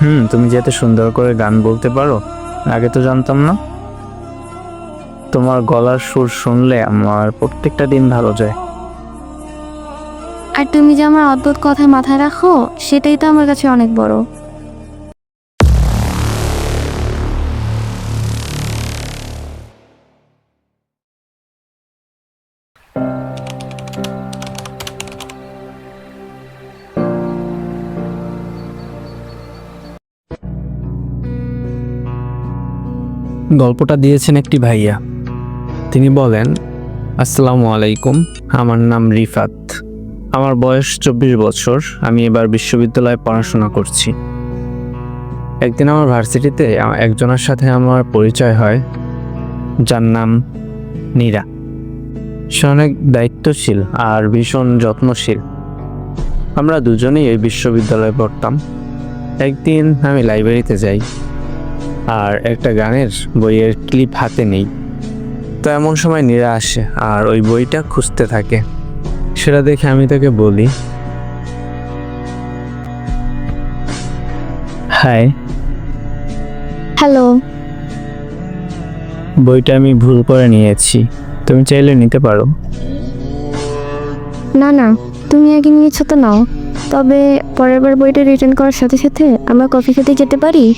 হুম, তুমি যে এত সুন্দর করে গান বলতে পারো, আগে তো জানতাম না। তোমার গলার সুর শুনলে আমার প্রত্যেকটা দিন ভালো যায়। আর তুমি যে আমার অদ্ভুত কথা মাথায় রাখো, সেটাই তো আমার কাছে অনেক বড়। গল্পটা দিয়েছেন একটি ভাইয়া। তিনি বলেন, আসসালামু আলাইকুম, আমার নাম রিফাত। আমার বয়স চব্বিশ বছর, আমি এবার বিশ্ববিদ্যালয়ে পড়াশোনা করছি। একদিন আমার ভার্সিটিতে একজনের সাথে আমার পরিচয় হয়, যার নাম নীরা। সে অনেক দায়িত্বশীল আর ভীষণ যত্নশীল। আমরা দুজনেই এই বিশ্ববিদ্যালয়ে পড়তাম। একদিন আমি লাইব্রেরিতে যাই। আর একটা গানের বইয়ের ক্লিপ হাতে নেই। তো এমন সময় নীরা আসে আর ওই বইটা খুঁজতে থাকে। সেটা দেখে আমি তাকে বলি হাই। হ্যালো। বইটা আমি ভুল করে নিয়েছি। তুমি চাইলে নিতে পারো। না না তুমি আগে নিয়েছো তো নাও। তবে পরের বার বইটা রিটার্ন করার সাথে সাথে আমরা কফি খেতে যেতে পারি?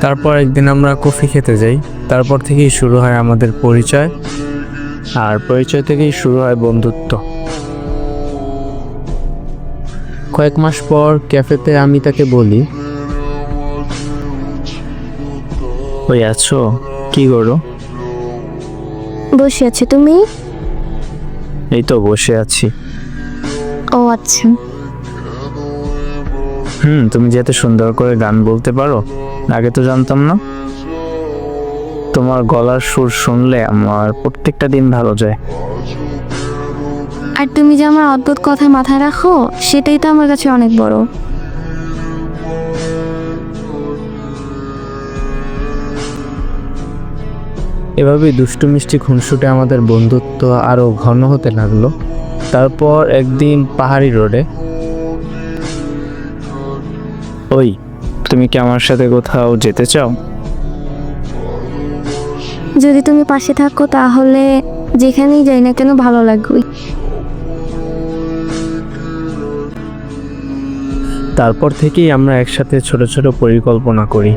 তারপর একদিন আমরা কফি খেতে যাই। তারপর থেকেই শুরু হয় আমাদের পরিচয়। আর পরিচয় থেকেই শুরু হয় বন্ধুত্ব। কয়েক মাস পর ক্যাফেতে আমি তাকে বলি ওই আছো? কি করো? বসে আছে তুমি? এই তো বসে আছি। ও আচ্ছা। হুম তুমি যে এত সুন্দর করে গান বলতে পারো আগে তো জানতাম না। তোমার গলার সুর শুনলে আমার প্রত্যেকটা দিন ভালো যায়। আর তুমি যে আমার অদ্ভুত কথা মাথায় রাখো সেটাই তো আমার কাছে অনেক বড়। এভাবেই দুষ্টু মিষ্টি খুনসুটে আমাদের বন্ধুত্ব আরও ঘন হতে লাগল। তারপর একদিন পাহাড়ি রোডে। ওই তুমি কি আমার সাথে কোথাও যেতে চাও? যদি তুমি পাশে থাকো তাহলে যেখানেই যাই না কেন ভালো লাগবে। তারপর থেকেই আমরা একসাথে ছোট ছোট পরিকল্পনা করি।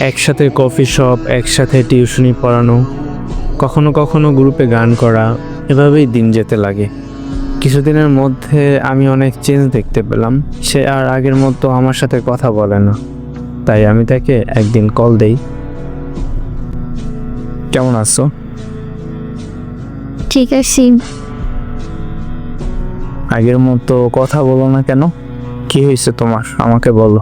একসাথে কফি শপ একসাথে টিউশনি পড়ানো কখনো কখনো গ্রুপে গান করা এভাবেই দিন যেতে লাগে। কিছুদিনের মধ্যে আমি অনেক চেঞ্জ দেখতে পেলাম। সে আর আগের মতো আমার সাথে কথা বলে না। তাই আমি তাকে একদিন কল দেই। কেমন আছো? ঠিক আছে। আগের মতো কথা বলো না কেন? কি হয়েছে তোমার? আমাকে বলো।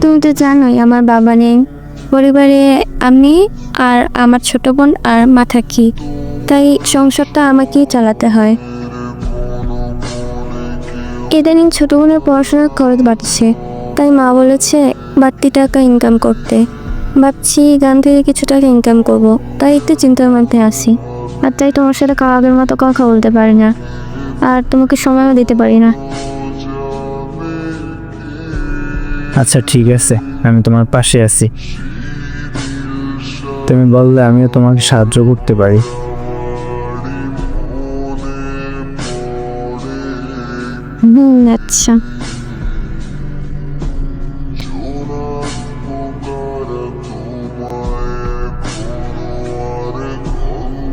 তুমি তো জানোই আমার বাবা নেই। পরিবারে আমি আর আমার ছোট বোন আর মা থাকি তাই সংসারটা আমাকেই চালাতে হয়। ইদানিং ছোট বোনের পড়াশোনার খরচ বাড়ছে, তাই মা বলেছে বাড়তি টাকা ইনকাম করতে। ভাবছি গান থেকে কিছু টাকা ইনকাম করব, তাই একটু চিন্তার মধ্যে আসি আর তাই তোমার সাথে কারও আগের মতো কথা বলতে পারি না, আর তোমাকে সময়ও দিতে পারি না। আচ্ছা ঠিক আছে, আমি তোমার পাশে আছি। তুমি বললে আমিও তোমাকে সাহায্য করতে পারি। হুম আচ্ছা।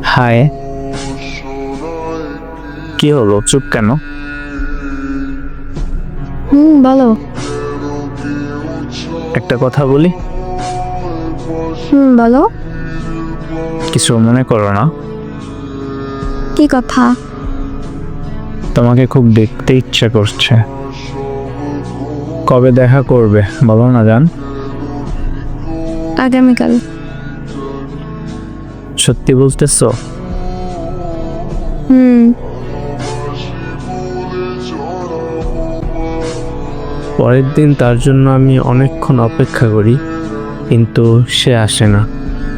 হাই কি হলো? চুপ কেন? হুম বলো। একটা কথা বলি? হুম বলো। কিছু মনে করো না। কি কথা? তোমাকে খুব দেখতে ইচ্ছা করছে। কবে দেখা করবে বলো না জান? আগামীকাল। সত্যি বলতেছো? হুম। পরের দিন তার জন্য আমি অনেকক্ষণ অপেক্ষা করি কিন্তু সে আসে না।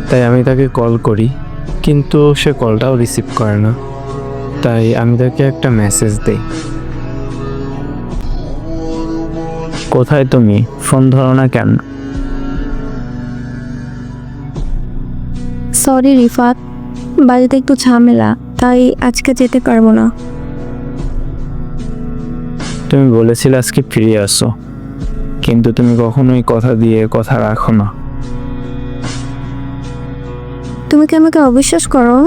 তাই আমি তাকে কল করি কিন্তু সে কলটাও রিসিভ করে না। তাই আমি তাকে একটা মেসেজ দেই। কোথায় তুমি? ফোন ধরো না কেন? সরি রিফাত। বাড়িতে একটু ঝামেলা তাই আজকে যেতে পারব না। তুমি বলেছিলে আজকে ফিরে আসো কিন্তু তুমি কখনোই কথা দিয়ে কথা রাখো না। তুমি কি আমাকে অবিশ্বাস করো?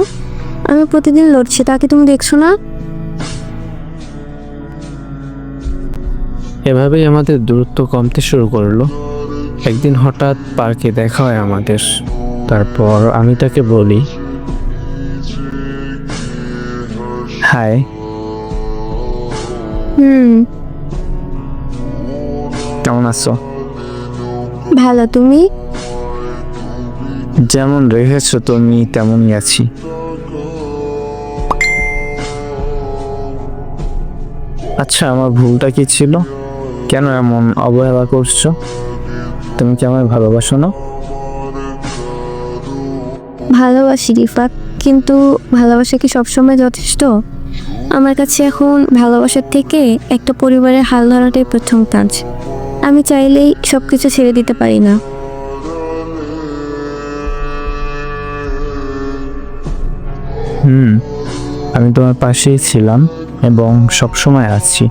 আমি প্রতিদিন লড়ছি তাকে তুমি দেখছ না? এভাবেই আমাদের দূরত্ব কমতে শুরু করল। একদিন হঠাৎ পার্কে দেখা হয় আমাদের। তারপর আমি তাকে বলি হাই। হুম। কেমন আছো? ভালো তুমি? যেমন রেখেছো তুমি তেমনই আছি। আচ্ছা আমার ভুলটা কি ছিল? কেন এমন অবহেলা করছ? তুমি কি আমায় ভালোবাসো না? ভালোবাসি রিফাত কিন্তু ভালোবাসা কি সবসময় যথেষ্ট? আমার কাছে এখন ভালোবাসার থেকে একটা পরিবারের হাল ধরাটাই প্রথম কাজ। আমি চাইলেই সব কিছু ছেড়ে দিতে পারি না। হুম আমি তোমার পাশেই ছিলাম। এবং সব সময় আছি।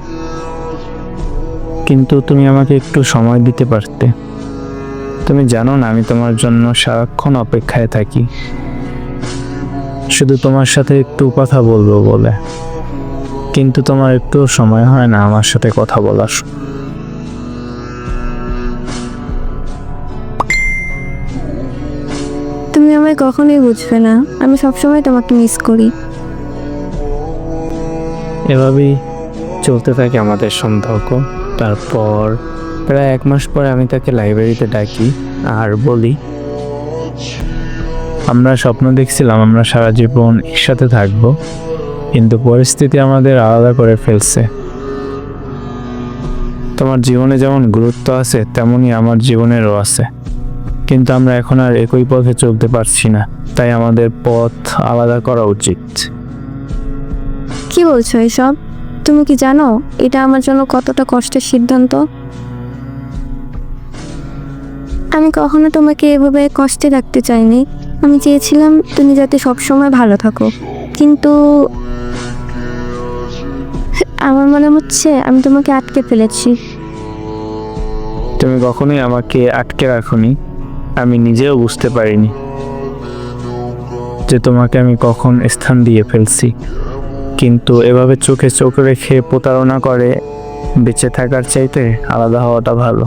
কিন্তু তুমি আমাকে একটু সময় দিতে পারতে। তুমি জানো না আমি তোমার জন্য সারাক্ষণ অপেক্ষায় থাকি। শুধু তোমার সাথে একটু কথা বলব বলে। কিন্তু তোমার একটু সময় হয় না আমার সাথে কথা বলার। তুমি আমায় কখনোই বুঝবে না। আমি সবসময় তোমাকে মিস করি। এভাবেই চলতে থাকে আমাদের সম্পর্ক। তারপর প্রায় এক মাস পরে আমি তাকে লাইব্রেরিতে ডাকি আর বলি, আমরা স্বপ্ন দেখছিলাম আমরা সারা জীবন একসাথে থাকব, কিন্তু পরিস্থিতি আমাদের আলাদা করে ফেলছে। তোমার জীবনে যেমন গুরুত্ব আছে, তেমনই আমার জীবনেরও আছে। কিন্তু আমরা এখন আর একই পথে চলতে পারছি না, তাই আমাদের পথ আলাদা করা উচিত। কি বলছো এসব? তুমি কি জানো এটা আমার জন্য কতটা কষ্টের সিদ্ধান্ত? আমি কখনো তোমাকে এভাবে কষ্টে রাখতে চাইনি। আমি চেয়েছিলাম তুমি যাতে সবসময় ভালো থাকো। কিন্তু আমার মনে হচ্ছে আমি তোমাকে আটকে ফেলেছি। তুমি কখনোই আমাকে আটকে রাখোনি। আমি নিজেও বুঝতে পারিনি যে তোমাকে আমি কখন স্থান দিয়ে ফেলছি। কিন্তু এভাবে চোখে চোখ রেখে প্রতারণা করে বেঁচে থাকার চাইতে আলাদা হওয়াটা ভালো।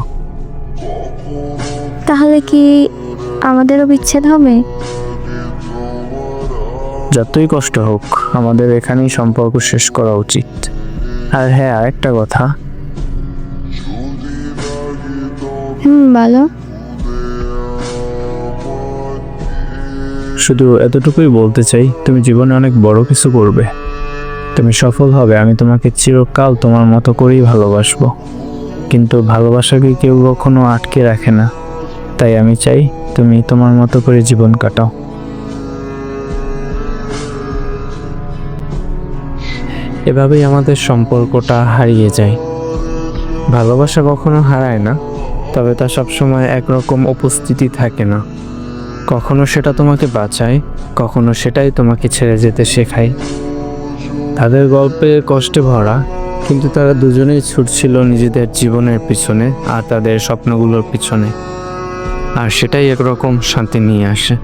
তাহলে কি আমাদেরও বিচ্ছেদ হবে? যতই কষ্ট হোক আমাদের এখানেই সম্পর্ক শেষ করা উচিত। আর হ্যাঁ আরেকটা কথা। হুম ভালো শুধু এতটুকুই বলতে চাই তুমি জীবনে অনেক বড় কিছু করবে। তুমি সফল হবে, আমি তোমাকে চিরকাল তোমার মতো করেই ভালোবাসবো। কিন্তু ভালোবাসাকে কেউ কখনো আটকে রাখে না। তাই আমি চাই তুমি তোমার মতো করে জীবন কাটাও। এভাবেই আমাদের সম্পর্কটা হারিয়ে যায়। ভালোবাসা কখনো হারায় না, তবে তা সবসময় একরকম উপস্থিতি থাকে না। কখনো সেটা তোমাকে বাঁচায়, কখনো সেটাই তোমাকে ছেড়ে যেতে শেখায়। তাদের গল্পে কষ্টে ভরা, কিন্তু তারা দুজনেই ছুটছিল নিজেদের জীবনের পিছনে আর তাদের স্বপ্নগুলোর পিছনে। আর সেটাই একরকম শান্তি নিয়ে আসে।